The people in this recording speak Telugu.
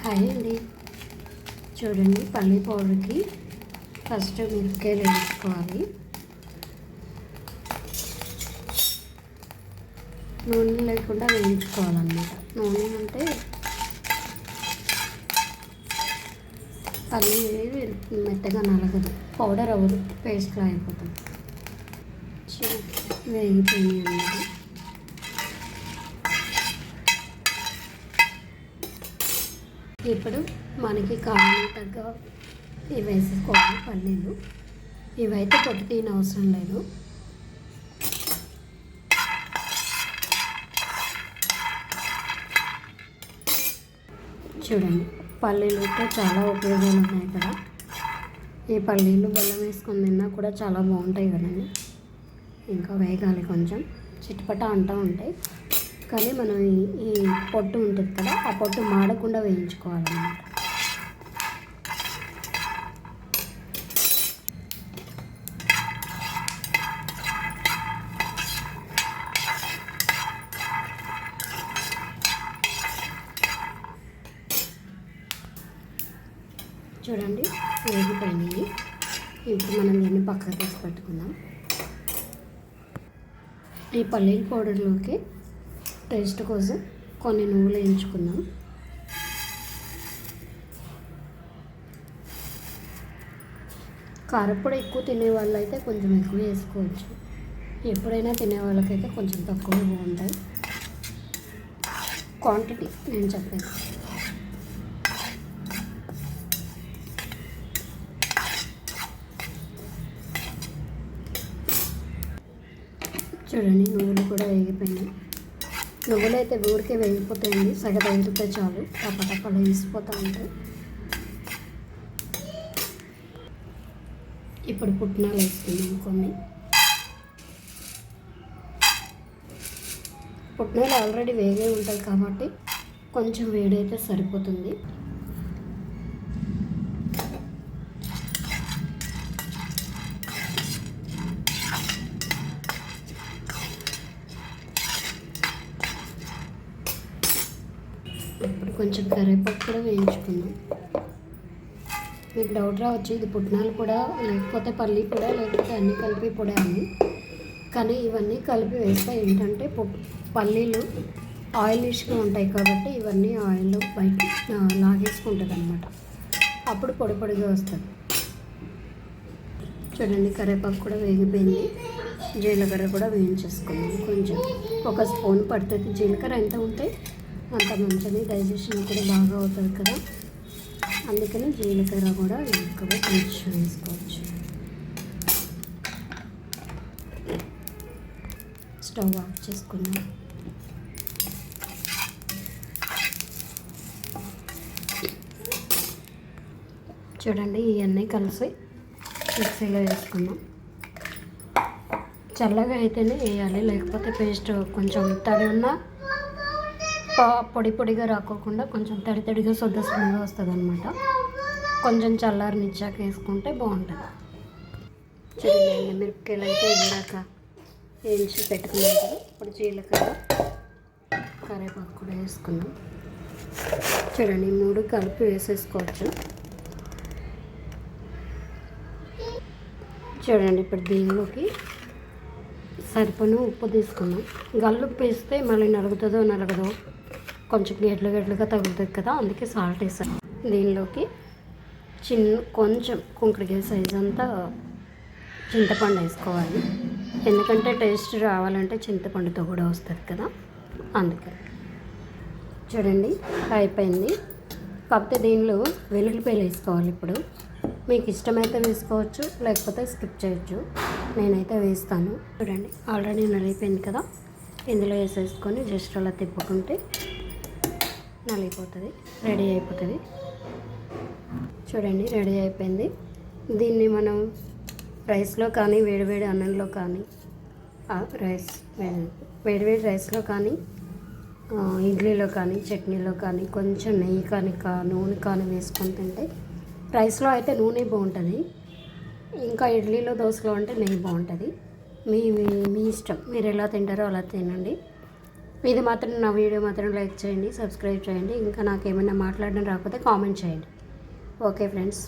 హాయ్ అండి చూడండి పల్లి పౌడర్కి ఫస్ట్ మిరపకాయలు వేసుకోవాలి. నూనె లేకుండా వేయించుకోవాలన్నమాట. నూనె అంటే పల్లి అనేది మెత్తగా నలగదు. పౌడర్ అవ్వదు పేస్ట్లో అయిపోతుంది. చూ- అన్నమాట. ఇప్పుడు మనకి కావాలి తగ్గ ఇవి వేసుకోవాలి పల్లీలు. ఇవైతే పొట్టు తీయని అవసరం లేదు. చూడండి పల్లీలతో చాలా ఉపయోగాలు ఉన్నాయి కదా. ఈ పల్లీలు బెల్లం వేసుకొని తిన్నా కూడా చాలా బాగుంటాయి కదండి. ఇంకా వేగాలి కొంచెం. చిటపట అంటూ ఉంటాయి. కానీ మనం ఈ- పొట్టు ఉంటుంది కదా ఆ పొట్టు మాడకుండా వేయించుకోవాలన్నమాట. చూడండి వేగిపోయినాయి. ఇప్పుడు మనం దీన్ని పక్కకు తీసి పెట్టుకుందాం. ఈ పల్లీల పౌడర్లోకి టేస్ట్ కోసం కొన్ని నువ్వులు వేయించుకుందాం. కారపొడి ఎక్కువ తినే వాళ్ళైతే కొంచెం ఎక్కువ వేసుకోవచ్చు. ఎప్పుడైనా తినే వాళ్ళకైతే కొంచెం తక్కువ బాగుంటాయి. క్వాంటిటీ నేను చెప్పాను చూడండి నువ్వులు కూడా వేగిపోయినాయి. నువ్వులు అయితే ఊరికే వేగిపోతాయండి సగం వేగితే చాలు. టపటపలు వేసిపోతూ ఉంటాయి. ఇప్పుడు పుట్నాలు వేసుకున్నాం కొన్ని. పుట్నాలు ఆల్రెడీ వేగే ఉంటాయి కాబట్టి కొంచెం వేడైతే సరిపోతుంది ఇప్పుడు కొంచెం కరివేపాకు కూడా వేయించుకుందాం. మీకు డౌట్ రావచ్చు ఇది పుట్నాలు కూడా లేకపోతే పల్లి కూడా లేకపోతే అన్నీ కలిపి పొడి అని కానీ ఇవన్నీ కలిపి వేస్తే ఏంటంటే పు- పల్లీలు ఆయిలిష్గా ఉంటాయి కాబట్టి ఇవన్నీ ఆయిల్ బయట లాగేసుకుంటుంది అనమాట అప్పుడు పొడి పొడిగా వస్తుంది. చూడండి కరివేపాకు కూడా వేగిపోయింది. జీలకర్ర కూడా వేయించేసుకున్నాం కొంచెం. ఒక స్పూన్ పడుతుంది జీలకర్ర. ఎంత ఉంటే అంత మంచిది. డైజెషన్ కూడా బాగా అవుతుంది కదా. అందుకని జీలకర్ర కూడా ఎక్కువ కొంచెం వేసుకోవచ్చు. స్టవ్ ఆఫ్ చేసుకున్నాం చూడండి ఇవన్నీ కలిసి మిక్సీలో వేసుకున్నాం చల్లగా అయితేనే వేయాలి లేకపోతే పేస్ట్ కొంచెం తడి ఉన్నా పొడి పొడిగా రాకోకుండా కొంచెం తడి తడిగా సొద్ద సొద్దగా వస్తుంది అనమాట కొంచెం చల్లారనిచ్చాక వేసుకుంటే బాగుంటుంది. చూడండి మిరపకాయలు అయితే ఇందాక వేయించి పెట్టుకున్నాం కదా ఇప్పుడు జీలకర్ర కరివేపాకు కూడా వేసుకున్నాం. చూడండి మూడు కలిపి వేసేసుకోవచ్చు. చూడండి ఇప్పుడు దీనిలోకి సరిపోను ఉప్పు తీసుకున్నాం గల్లుప్పు వేస్తే మళ్ళీ నలుగుతుందో నలగదో కొంచెం గెట్లు గెడ్లుగా తగులుతుంది కదా అందుకే సాల్ట్ వేసాను. దీనిలోకి చిన్న కొంచెం కుంకుడికాయ సైజ్ అంతా చింతపండు వేసుకోవాలి. ఎందుకంటే టేస్ట్ రావాలంటే చింతపండుతో కూడా వస్తుంది కదా అందుకని చూడండి అయిపోయింది. కాకపోతే దీనిలో వెల్లుల్లిపాయలు వేసుకోవాలి ఇప్పుడు. మీకు ఇష్టమైతే వేసుకోవచ్చు లేకపోతే స్కిప్ చేయొచ్చు. నేనైతే వేస్తాను. చూడండి ఆల్రెడీ నలిగిపోయింది కదా. ఇందులో వేసేసుకొని జస్ట్ అలా తిప్పుకుంటే నలిగిపోతుంది రెడీ అయిపోతుంది. చూడండి రెడీ అయిపోయింది. దీన్ని మనం రైస్లో కానీ వేడివేడి అన్నంలో కానీ రైస్ వేడివేడి రైస్లో కానీ ఇడ్లీలో కానీ చట్నీలో కానీ కొంచెం నెయ్యి కానీ కా నూనె కానీ వేసుకొని తింటే రైస్లో అయితే నూనె బాగుంటుంది. ఇంకా ఇడ్లీలో దోశలో అంటే నెయ్యి బాగుంటుంది. మీ మీ మీ ఇష్టం. మీరు ఎలా తింటారో అలా తినండి. ఇది మాత్రం నా వీడియో మాత్రం లైక్ చేయండి సబ్స్క్రైబ్ చేయండి. ఇంకా నాకు ఏమైనా మాట్లాడడం రాకపోతే కామెంట్ చేయండి. Okay friends.